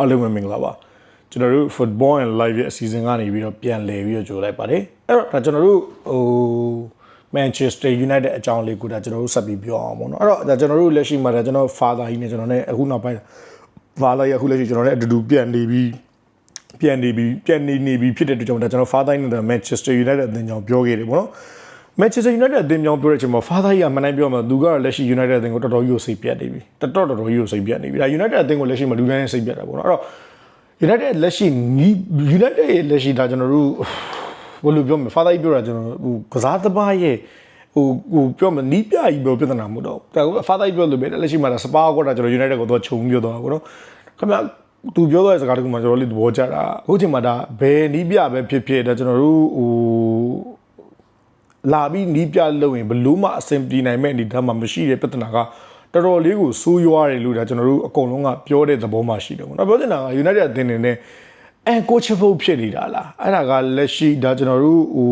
အားလုံးပဲမင်္ဂလာပါကျွန်တော်တို့ football and live ရဲ့အစီအစဉ်ကနေပြီးတော့ပြန်လည်ပြီးတော့ကြိုလိုက်ပါတယ်အဲ့တော့ဒါကျွန်တော်တို့ဟို Manchester United အကြောင်းလေးကိုဒါကျွန်တော်တို့ဆက်ပြီးပြောအောင်ပေါ့နော်အဲ့တော့ဒါကျွန်တော်တို့လက်ရှိမှာဒါကျွန်တော် father ကြီးနဲ့ကျွန်တော်နဲ့အခုနောက်ပိုင်း father ရအခုလက်ရှိကျွန်တော်နဲ့အတူတူပြန်နေပြီးပြန်နေပြီးပြန်နေနေပြီးဖြစ်တဲ့အတွက်ကြောင့်ဒါကျွန်တော် father နဲ့ Manchester United အသင်းကြောင့်ပြောခဲ့တယ်ပေါ့နော် Manchester United အသင်းကြောင့်ပြောတဲ့အချိန်မှာ father ကြီးကမနိုင်ပြောမှာသူကလက်ရှိ United အသင်းကိုတော်တော်ကြီးကိုစိတ်ပြတ်နေပြီတော်တော်တော်တော်ကြီးကိုစိတ်ပြတ်နေပြီဒါ United အသင်းကိုလက်ရှိမှာလူတိုင်းနဲ့စိတ်ပြတ်တာပေါ့နော်အဲ့တော့ United လက်ရှိနီး United ရဲ့လက်ရှိဒါကျွန်တော်တို့ဘယ်လိုပြောမလဲ father ကြီးပြောတာကျွန်တော်ဟိုကစားသမားရဲ့ဟိုဟိုပြောမနီးပြကြီးပြောပြဿနာမဟုတ်တော့ဒါက father ကြီးပြောလို့ပဲလက်ရှိမှာဒါစပါးကောတာကျွန်တော် United ကိုတော့ခြုံပြောတော့တာပေါ့နော်ခင်ဗျသူပြောတဲ့စကားတခုမှကျွန်တော်လေးသဘောကျတာအခုချိန်မှာဒါဘယ်နီးပြပဲဖြစ်ဖြစ်ဒါကျွန်တော်တို့ဟို လာပြီးနီးပြလို့ရင်ဘလို့မှအဆင်ပြေနိုင်မဲ့အနေအထားမှာမရှိတဲ့ပြဿနာကတော်တော်လေးကိုဆိုးရွားတယ်လို့ဒါကျွန်တော်တို့အကုန်လုံးကပြောတဲ့သဘောမှရှိတယ်ပေါ့နော်ပြောချင်တာက United အသင်းနေနဲ့အဲ coachable ဖြစ်နေတာလားအဲ့ဒါကလက်ရှိဒါကျွန်တော်တို့ဟို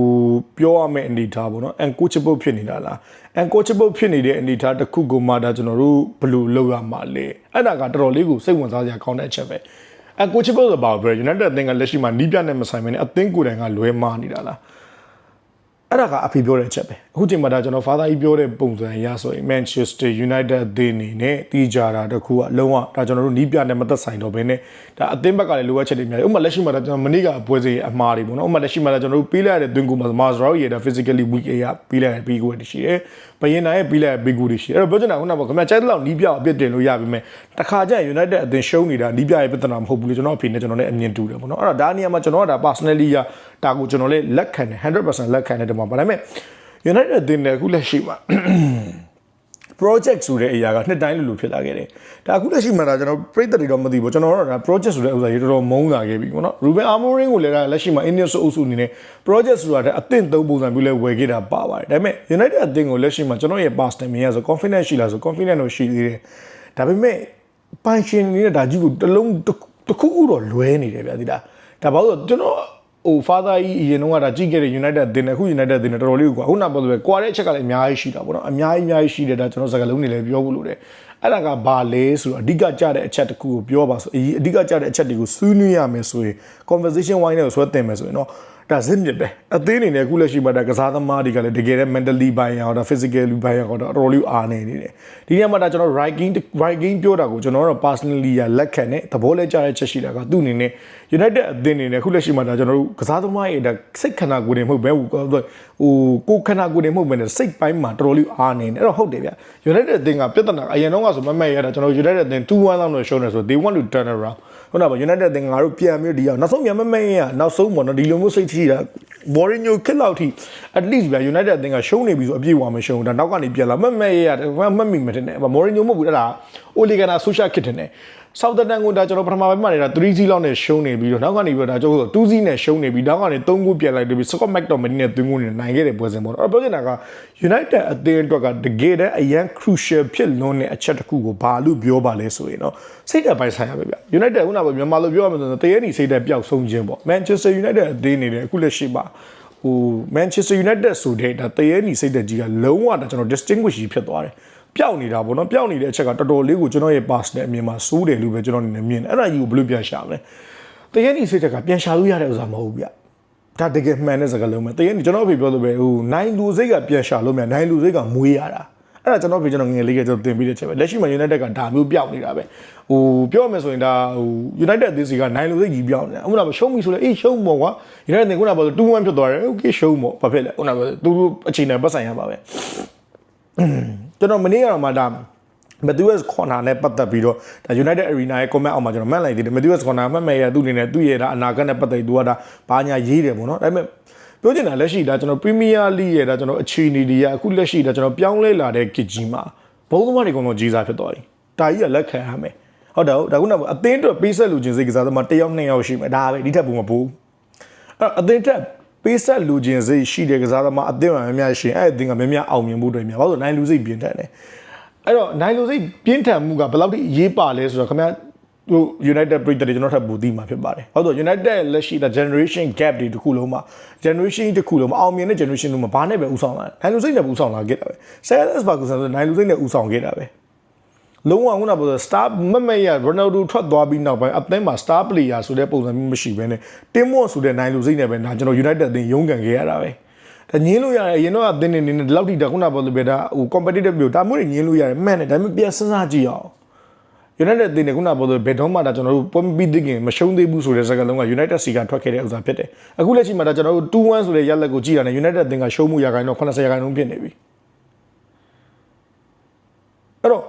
ပြောရမယ့်အနေအထားပေါ့နော် uncoachable ဖြစ်နေတာလား uncoachable ဖြစ်နေတဲ့အနေအထားတစ်ခုကိုမှဒါကျွန်တော်တို့ဘယ်လိုလုပ်ရမှာလဲအဲ့ဒါကတော်တော်လေးကိုစိတ်ဝင်စားစရာကောင်းတဲ့အချက်ပဲ uncoachable ဆိုပါဘယ် United အသင်းကလက်ရှိမှာနီးပြနဲ့မဆိုင်မနဲ့အသင်းကိုယ်တိုင်ကလွဲမားနေတာလား အဲ့ဒါကအဖေပြောတဲ့အချက်ပဲ အခုချိန်မှာဒါကျွန်တော် father ကြီးပြောတဲ့ပုံစံအရဆိုရင် Manchester United အသင်းအနေနဲ့တီးကြတာတခုကအလုံးဝဒါကျွန်တော်တို့နီးပြနဲ့မသက်ဆိုင်တော့ဘဲနဲ့ဒါအသင်းဘက်ကလည်းလိုအပ်ချက်တွေအများကြီးဥပမာလက်ရှိမှာဒါကျွန်တော်မနေ့ကပွဲစဉ်အမှားတွေပေါ့နော်ဥပမာလက်ရှိမှာဒါကျွန်တော်တို့ပေးလိုက်ရတဲ့တွင်ကူမှာ Mazraoui ရဲ့ဒါ physically weak အရာပေးလိုက်ရပြီးကိုတွေရှိတယ်ဘယင်နာရဲ့ပေးလိုက်ရပြီးကိုတွေရှိတယ်အဲ့တော့ပြောချင်တာခုနကပေါ့ခင်ဗျာကျဲတဲ့လောက်နီးပြအပြစ်တင်လို့ရပြီမဲ့တခါကျရင် United အသင်းရှုံးနေတာနီးပြရဲ့ပြဿနာမဟုတ်ဘူးလေကျွန်တော်အဖေနဲ့ကျွန်တော်လည်းအမြင်တူတယ်ပေါ့နော်အဲ့တော့ဒါနေရာမှာကျွန်တော်ကဒါ personally ရဒါကိုကျွန်တော်လည်းလက်ခံတယ်100%လက်ခံတယ်ဒီမှာဒါပေမဲ့ United အသင်းနဲ့အခုလက်ရှိမှာ project ဆိုတဲ့အရာကနှစ်တိုင်းလိုလိုဖြစ်လာခဲ့တယ်။ဒါအခုလက်ရှိမှာဒါကျွန်တော်ပြိတ္တတွေတော့မသိဘူးကျွန်တော်တို့ကဒါ project ဆိုတဲ့ဥစ္စာကြီးတော်တော်မုန်းလာခဲ့ပြီပေါ့နော်။ Ruben Amorim ကိုလည်းဒါလက်ရှိမှာ Indian ဆိုအုပ်စုအနေနဲ့ project ဆိုတာတဲ့အသင့်သုံးပုံစံမျိုးလဲဝယ်ခဲ့တာပါပါတယ်။ဒါပေမဲ့ United အသင်းကိုလက်ရှိမှာကျွန်တော်ရဲ့ past နဲ့မြင်ရဆို confidence ရှိလားဆို confidence တော့ရှိသေးတယ်။ဒါပေမဲ့ပိုင်ရှင်နေတဲ့ဒါကြီးကိုတစ်လုံးတစ်ခုခုတော့လွဲနေတယ်ဗျာဒီလား။ဒါဘာလို့ကျွန်တော် ဟို father ကြီးအရင်တော့ကဒါကြည့်ခဲ့တဲ့ United အသင်းနဲ့အခု United အသင်းနဲ့တော်တော်လေးကိုကွာခုနကပြောလို့ပဲကွာတဲ့အချက်ကလည်းအများကြီးရှိတာပေါ့နော်အများကြီးအများကြီးရှိတယ်ဒါကျွန်တော်စကားလုံးတွေလည်းပြောဖို့လိုတယ် အဲ့ဒါကဘာလဲဆိုတော့အဓိကကြတဲ့အချက်တစ်ခုကိုပြောပါဆိုအအဓိကကြတဲ့အချက်တွေကိုဆွေးနွေးရမယ်ဆိုရင် conversation wine နဲ့ဆွဲတင်မယ်ဆိုရင်တော့ဒါဇစ်မြစ်ပဲအသေးအနေနဲ့အခုလက်ရှိမှာဒါကစားသမားတွေကလည်းတကယ်တည်း mentally ဘိုင်းအောင်ဒါ physically ဘိုင်းအောင်တော့အတော်လေးအားနေနေတယ်ဒီနေ့မှာဒါကျွန်တော် writing writing ပြောတာကိုကျွန်တော်တို့ personally ရလက်ခံတဲ့သဘောလဲကြတဲ့ချက်ရှိတာကသူ့အနေနဲ့ United အသင်းအနေနဲ့အခုလက်ရှိမှာဒါကျွန်တော်တို့ကစားသမားရဲ့ဒါစိတ်ခန္ဓာကိုယ်တွေမဟုတ်ဘဲဟိုကိုခန္ဓာကိုယ်တွေမဟုတ်ဘဲနဲ့စိတ်ပိုင်းမှာတော်တော်လေးအားနေတယ်အဲ့တော့ဟုတ်တယ်ဗျ United အသင်းကပြဿနာအရင်တော့ကဆိုမမက်ရတာကျွန်တော် United အသင်း2-1လောက်နဲ့ရှုံးနေဆို they want to turn around ဟုတ်လားဗျ United အသင်းငါတို့ပြန်ပြီးဒီအောင်နောက်ဆုံးမြန်မမက်ရနောက်ဆုံးပေါ့နော်ဒီလိုမျိုးစိတ်ထိတာ Mourinho ခက်လောက်ထိ at least ဗျ United အသင်းကရှုံးနေပြီဆိုအပြည့်ဝမရှုံးဒါနောက်ကနေပြန်လာမမက်ရမတ်မိမတင်နဲ့ Mourinho မဟုတ်ဘူးအဲ့ဒါ Ole Gunnar Solskjaer ခက်တယ်နဲ့ Southampton ကိုဒါကျွန်တော်ပထမပိုင်းမှာနေတာ3-0လောက်နဲ့ရှုံးနေပြီးတော့နောက်ကနေပြီးတော့ဒါကျွန်တော်2-0နဲ့ရှုံးနေပြီးနောက်ကနေ3ဂိုးပြန်လိုက်တယ်ပြီး Scott McTominay နဲ့3ဂိုးနဲ့နိုင်ခဲ့တဲ့ပွဲစဉ်ပေါ့နော်အဲ့တော့ပြောချင်တာက United အသင်းအတွက်ကတကယ်တမ်းအရန် crucial ဖြစ်လွန်းတဲ့အချက်တစ်ခုကိုဘာလို့ပြောပါလဲဆိုရင်တော့စိတ်ဓာတ်ပိုင်းဆိုင်ရပဲဗျ United ခုနကမြန်မာလိုပြောရမယ်ဆိုရင်တရေနီစိတ်ဓာတ်ပျောက်ဆုံးခြင်းပေါ့ Manchester United အသင်းနေတယ်အခုလက်ရှိမှာဟို Manchester United ဆိုတဲ့ဒါတရေနီစိတ်ဓာတ်ကြီးကလုံးဝဒါကျွန်တော် distinguish ဖြစ်သွားတယ် ပျောက်နေတာပေါ့နော်ပျောက်နေတဲ့အချက်ကတော်တော်လေးကိုကျွန်တော်ရဲ့ pass နဲ့အမြင်မှာစိုးတယ်လို့ပဲကျွန်တော်အနေနဲ့မြင်တယ်အဲ့ဒါကြီးကိုဘယ်လိုပြန်ရှာမလဲတကယ်นี่စိတ်တက်ကပြန်ရှာလို့ရတဲ့ဥစ္စာမဟုတ်ဘူးဗျဒါတကယ်မှန်တဲ့စကားလုံးပဲတကယ်นี่ကျွန်တော်အဖေပြောလို့ပဲဟိုနိုင်လူစိတ်ကပြန်ရှာလို့မြန်နိုင်လူစိတ်ကမွေးရတာအဲ့ဒါကျွန်တော်ဖေကျွန်တော်ငယ်လေးကကျွန်တော်သင်ပြီးတဲ့ချက်ပဲလက်ရှိမှာ United ကဒါမျိုးပျောက်နေတာပဲဟိုပြောရမယ်ဆိုရင်ဒါဟို United အသင်းစီကနိုင်လူစိတ်ကြီးပျောက်နေတာအခုနကရှုံးပြီဆိုလဲအေးရှုံးမော်ကွာ United ကခုနကပြော2-1ဖြစ်သွားတယ် okay ရှုံးမော်ဘာဖြစ်လဲခုနကပြောသူတို့အချိန်နဲ့ပတ်ဆိုင်ရပါပဲ ကျွန်တော်မနေ့ကတော့မှဒါ Matthews corner နဲ့ပတ်သက်ပြီးတော့ဒါ United Arena ရဲ့ comment အောက်မှာကျွန်တော်မှတ်လိုက်သေးတယ် Matthews corner မှတ်မယ်ရသူ့အနေနဲ့သူ့ရဲ့ဒါအနာဂတ်နဲ့ပတ်သက်ပြီးသူကဒါဘာညာရေးတယ်ပေါ့နော်ဒါပေမဲ့ပြောချင်တာလက်ရှိဒါကျွန်တော် Premier League ရဲ့ဒါကျွန်တော်အခြေအနေတွေကအခုလက်ရှိဒါကျွန်တော်ပြောင်းလဲလာတဲ့ကစ်ကြီးမှာဘုံသမားတွေကတော့ကြီးစားဖြစ်သွားပြီဒါကြီးကလက်ခံရမယ်ဟုတ်တယ်ဟုတ်ဒါခုနကအသင်းအတွက်ပေးဆက်လူချင်းစိတ်ကစားသမားတစ်ယောက်နှစ်ယောက်ရှိမယ်ဒါပဲဒီထက်ပုံမပိုးအဲ့အသင်းတက် ပေးဆက်လူချင်းစိတ်ရှိတဲ့ကစားသမားအသင်းမှာများများရှင်အဲ့အသင်းကများများအောင်မြင်ဖို့အတွက်များဘာလို့နိုင်လူစိတ်ပြင်းထန်တယ်အဲ့တော့နိုင်လူစိတ်ပြင်းထန်မှုကဘယ်လောက်ထိရေးပါလဲဆိုတော့ခင်ဗျာဟို United ပြည်တယ်ကျွန်တော်ထပ်ပူသိမှာဖြစ်ပါတယ်။ဟုတ်တော့ United လက်ရှိတဲ့ generation gap တွေတခုလုံးမှာ generation တခုလုံးမှာအောင်မြင်တဲ့ generation လုံးမှာဘာနဲ့ပဲဥဆောင်လာတယ်။နိုင်လူစိတ်နဲ့ဥဆောင်လာခဲ့တာပဲ။ Sir Alex Ferguson ဆိုနိုင်လူစိတ်နဲ့ဥဆောင်ခဲ့တာပဲ။ လုံးဝခုနကပြော star မမက်ရ Ronaldo ထွက်သွားပြီးနောက်ပိုင်းအသင်းမှာ star player ဆိုတဲ့ပုံစံမျိုးမရှိဘဲနဲ့ Tim Moore ဆိုတဲ့နိုင်လူစိတ်နဲ့ပဲဒါကျွန်တော် United အသင်းရုန်းကန်ခဲ့ရတာပဲဒါညင်းလို့ရတယ်အရင်တော့အသင်းနေနေဒီလောက်ထိဒါခုနကပြောလို့ပဲဒါဟို competitive မျိုးဒါမျိုးတွေညင်းလို့ရတယ်မှန်တယ်ဒါပေမဲ့ပြန်စဉ်းစားကြည့်အောင် United အသင်းကခုနကပြောလို့ဘယ်တော့မှဒါကျွန်တော်တို့ပွဲမပြီးသေးခင်မရှုံးသေးဘူးဆိုတဲ့စကားလုံးက United စီကထွက်ခဲ့တဲ့ဥစ္စာဖြစ်တယ်အခုလက်ရှိမှာဒါကျွန်တော်တို့2-1ဆိုတဲ့ရလက်ကိုကြည့်ရတဲ့ United အသင်းကရှုံးမှုရာခိုင်နှုန်း80ရာခိုင်နှုန်းဖြစ်နေပြီအဲ့တော့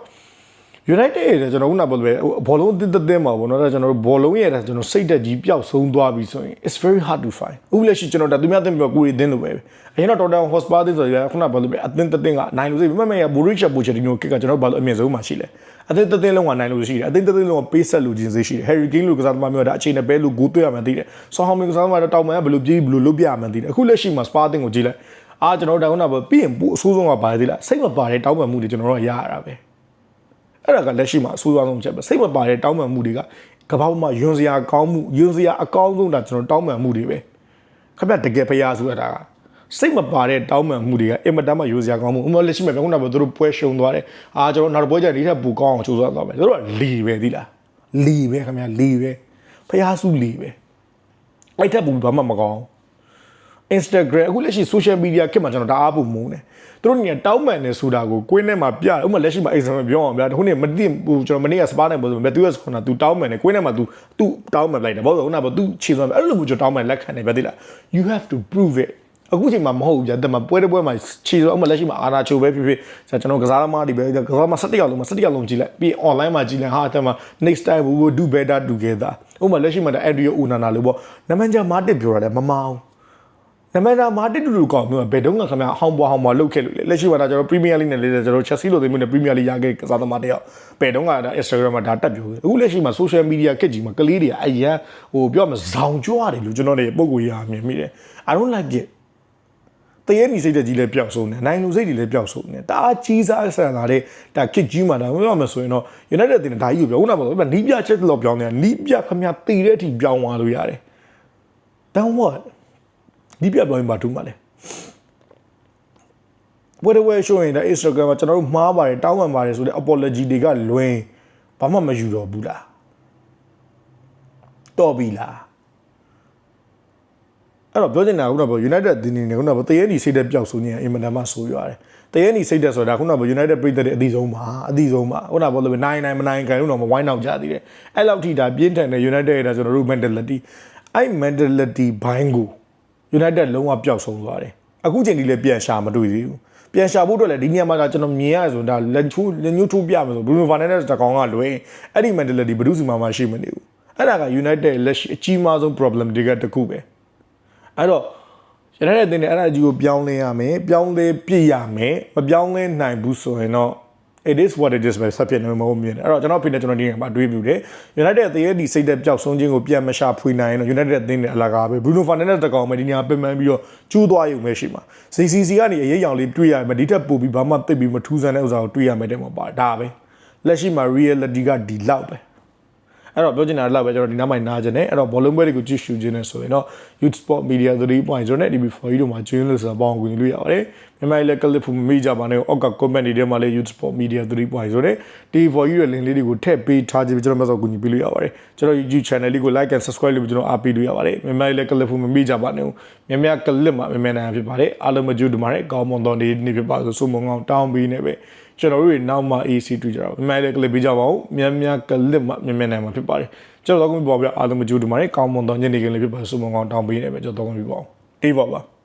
United ရဲ့ကျွန်တော်ခုနပြောလို့ပဲဘောလုံးတစ်သက်သက်မှာပေါ့နော်ဒါကျွန်တော်တို့ဘောလုံးရဲ့ဒါကျွန်တော်စိတ်သက်ကြီးပျောက်ဆုံးသွားပြီဆိုရင် it's very hard to find အခုလက်ရှိကျွန်တော်ဒါသူများတင်ပြောကိုရီတင်းလို့ပဲအရင်တော့ Tottenham Hotspur တင်းဆိုရခုနပြောလို့ပဲအသင်းတစ်သင်းကနိုင်လို့စိမမဲ့ရ Borussia Pochettino ကကျွန်တော်ဘာလို့အမြင့်ဆုံးမှရှိလဲအသင်းတစ်သင်းလုံးကနိုင်လို့ရှိတယ်အသင်းတစ်သင်းလုံးကပေးဆက်လို့ခြင်းစေရှိတယ် Harry Kane လို့ကစားသမားမျိုးဒါအခြေအနေပဲလို့ဂိုးတွေ့ရမှန်းသိတယ်ဆောင်းဟောင်းမျိုးကစားသမားတော့တောင်ပန်ကဘယ်လိုပြေးဘယ်လိုလုပ်ပြရမှန်းသိတယ်အခုလက်ရှိမှာ Spa တင်းကိုကြည့်လိုက်အာကျွန်တော်တို့ဒါခုနပြောပြီးရင်ပိုအဆိုးဆုံးကပါသေးလားစိတ်မပါတဲ့တောင်းပန်မှုတွေကျွန်တော်တို့ကရရတာပဲ အဲ့ဒါကလက်ရှိမှာအဆိုးရွားဆုံးချက်ပဲစိတ်မပါတဲ့တောင်းပန်မှုတွေကကပောက်မှာယွန်စရာကောင်းမှုယွန်စရာအကောင်းဆုံးဒါကျွန်တော်တောင်းပန်မှုတွေပဲခင်ဗျတကယ်ဖျားဆိုတာကစိတ်မပါတဲ့တောင်းပန်မှုတွေကအင်မတန်မှယွန်စရာကောင်းမှုဥပမာလက်ရှိမှာခုနကပြောသူတို့ပွဲရှုံသွားတယ်အာကျွန်တော်နောက်တစ်ပွဲကျဒီထက်ပိုကောင်းအောင်ကြိုးစားသွားမယ်သူတို့ကလီပဲသီလားလီပဲခင်ဗျလီပဲဖျားစုလီပဲအဲ့ထက်ဘူးဘာမှမကောင်း Instagram အခုလက်ရှိ social media ခေတ်မှာကျွန်တော်တအားပုံမုန်းတယ်သူတို့နေတောင်းပန်နေဆိုတာကိုကိုင်းထဲမှာပြတယ်ဥပမာလက်ရှိမှာ Instagram ပြောအောင်ဗျာခုနေမသိဘူးကျွန်တော်မနေ့ကစပါးနေပို့ဆိုမဲ့သူကခေါ်တာ तू တောင်းပန်နေကိုင်းထဲမှာ तू तू တောင်းပန်လိုက်တယ်ဘာလို့လဲခုနက तू ခြေစွမ်းအဲ့လိုမျိုးကျွန်တော်တောင်းပန်လက်ခံနေပဲသိလား you have to prove it အခုချိန်မှာမဟုတ်ဘူးဗျာတဲ့မှာပွဲတစ်ပွဲမှာခြေစွမ်းဥပမာလက်ရှိမှာအာနာချိုပဲဖြစ်ဖြစ်ကျွန်တော်ကစားသမားတွေပဲကစားသမား17ယောက်လုံးမှာ17ယောက်လုံးကြည့်လိုက်ပြီး online မှာကြည့်လိုက်ဟာတဲ့မှာ next time we will do better together ဥပမာလက်ရှိမှာ Adrio Onana လို့ပေါ့နမန်ဂျာမာတစ်ပြောရတယ်မမအောင် နမနာမာတစ်တူတူကောင်းမျိုးဘယ်တုန်းကခင်ဗျာဟောင်းပွားဟောင်းပွားလုတ်ခဲ့လို့လေလက်ရှိမှာဒါကျွန်တော်ပရီးမီးယားလိနဲ့လေကျွန်တော်ချက်စီလိုသိမျိုးနဲ့ပရီးမီးယားလိရခဲ့ကစားသမားတယောက်ဘယ်တုန်းကဒါ Instagram မှာဒါတက်ပြောခဲ့အခုလက်ရှိမှာ social media ခက်ကြီးမှာကလေးတွေအရန်ဟိုပြောမှာဇောင်ကြွားတယ်လို့ကျွန်တော်တွေပုံကိုရမြင်မိတယ် I don't like it တရေနီစိတ်တက်ကြီးလည်းပျောက်ဆုံးတယ်နိုင်လူစိတ်တွေလည်းပျောက်ဆုံးတယ်တအားကြီးစားဆန်လာတဲ့ဒါခစ်ကြီးမှာဒါပြောမှဆိုရင်တော့ United တင်ဒါကြီးကိုပြောခုနကပြောနီးပြချက်တော့ပြောင်းတယ်နီးပြခမတည်တဲ့အထိပြောင်းသွားလို့ရတယ် then what ဒီပြပြောင်းရင်ဘာထူးမှာလဲဝယ်ဝယ်ရှိုးရင်ဒါ Instagram မှာကျွန်တော်တို့မှားပါတယ်တောင်းပန်ပါတယ်ဆိုတဲ့ apology တွေကလွင်ဘာမှမယူတော့ဘူးလားတော်ပြီလားအဲ့တော့ပြောချင်တာကခုနကပြော United ဒီနေနေခုနကပြောတရေနီစိတ်သက်ပျောက်ဆိုနေရင်အင်မတန်မှဆိုးရွားတယ်တရေနီစိတ်သက်ဆိုတာခုနကပြော United ပြည်သက်တဲ့အသီးဆုံးပါအသီးဆုံးပါခုနကပြောလို့နိုင်နိုင်မနိုင်ခံလို့တော့မဝိုင်းနောက်ကြသေးတယ်အဲ့လောက်ထိဒါပြင်းထန်တဲ့ United ရဲ့ဒါကျွန်တော်တို့ mentality အဲ့ mentality ဘိုင်းကို United လုံးဝပျောက်ဆုံးသွားတယ်အခုချိန်ဒီလည်းပြန်ရှာမတွေ့သေးဘူးပြန်ရှာဖို့အတွက်လည်းဒီနေရာမှာကကျွန်တော်မြင်ရဆိုဒါလက်ချိုးလက်ညှိုးထိုးပြမယ်ဆို Bruno Fernandes တကောင်ကလွယ်အဲ့ဒီ mentality ဘယ်သူစီမှာမှရှိမနေဘူးအဲ့ဒါက United လက်ရှိအကြီးမားဆုံး problem တွေကတစ်ခုပဲအဲ့တော့ရတဲ့တဲ့တင်အဲ့ဒါကြီးကိုပြောင်းလဲရမယ်ပြောင်းလဲပြည့်ရမယ်မပြောင်းလဲနိုင်ဘူးဆိုရင်တော့ it is what it is ပဲဆက်ဖြစ်နေမှာမဟုတ်မြင်တယ်အဲ့တော့ကျွန်တော်ဖိနေကျွန်တော်ဒီနေ့မှာတွေးပြတယ် United အသေးရဲ့ဒီစိတ်သက်ပျောက်ဆုံးခြင်းကိုပြန်မရှာဖွေနိုင်ရင်တော့ United အသင်းနဲ့အလကားပဲ Bruno Fernandes တကောင်ပဲဒီနေရာပင်ပန်းပြီးတော့ကျူးသွားရုံပဲရှိမှာ CCC ကနေအရေးရောင်လေးတွေးရမယ်ဒီထက်ပိုပြီးဘာမှသိပြီးမထူးဆန်းတဲ့ဥစ္စာကိုတွေးရမယ်တဲ့မှာပါဒါပဲလက်ရှိမှာ reality ကဒီလောက်ပဲအဲ့တော့ပြောချင်တာလည်းပဲကျွန်တော်ဒီနောက်မှနားချင်တယ်အဲ့တော့ဘောလုံးပွဲတွေကိုကြည့်ရှုခြင်းနဲ့ဆိုရင်တော့ Youth Sport Media 3.0နဲ့ DB4 တို့မှာ join လို့ဆိုတာပေါင်းကူလို့ရပါတယ်မြန်မာလည်း clip ဖူမမိကြပါနဲ့အောက်က comment တွေထဲမှာလည်း Youth Sport Media 3.0နဲ့ DB4 ရဲ့ link လေးတွေကိုထည့်ပေးထားခြင်းကျွန်တော်မှဆိုကူညီပေးလို့ရပါတယ်ကျွန်တော် YouTube channel လေးကို like and subscribe လုပ်ပြီးကျွန်တော်အားပေးလို့ရပါတယ်မြန်မာလည်း clip ဖူမမိကြပါနဲ့မြန်မာ clip မှာမြန်မာနိုင်ငံဖြစ်ပါတယ်အားလုံးမကြိုးတူပါတယ်ကောင်းမွန်သောနေ့နေ့ဖြစ်ပါဆိုစုံမုံအောင်တောင်းပေးနေပဲကျွန်တော်တို့တွေနောက်မှ AC တွေ့ကြတော့မြန်မာလည်း clip ပေးကြပါဦးမြန်မာ clip မှာမြန်မာနိုင်ငံမှာဖြစ်ပါတယ်ကျွန်တော်တော့ကိုပြပါပြအားလုံးမကြိုးတူပါတယ်ကောင်းမွန်သောညနေခင်းလေးဖြစ်ပါစုံမုံအောင်တောင်းပေးနေပဲကျွန်တော်တော့ကိုပြပါဦးတေးပါပါ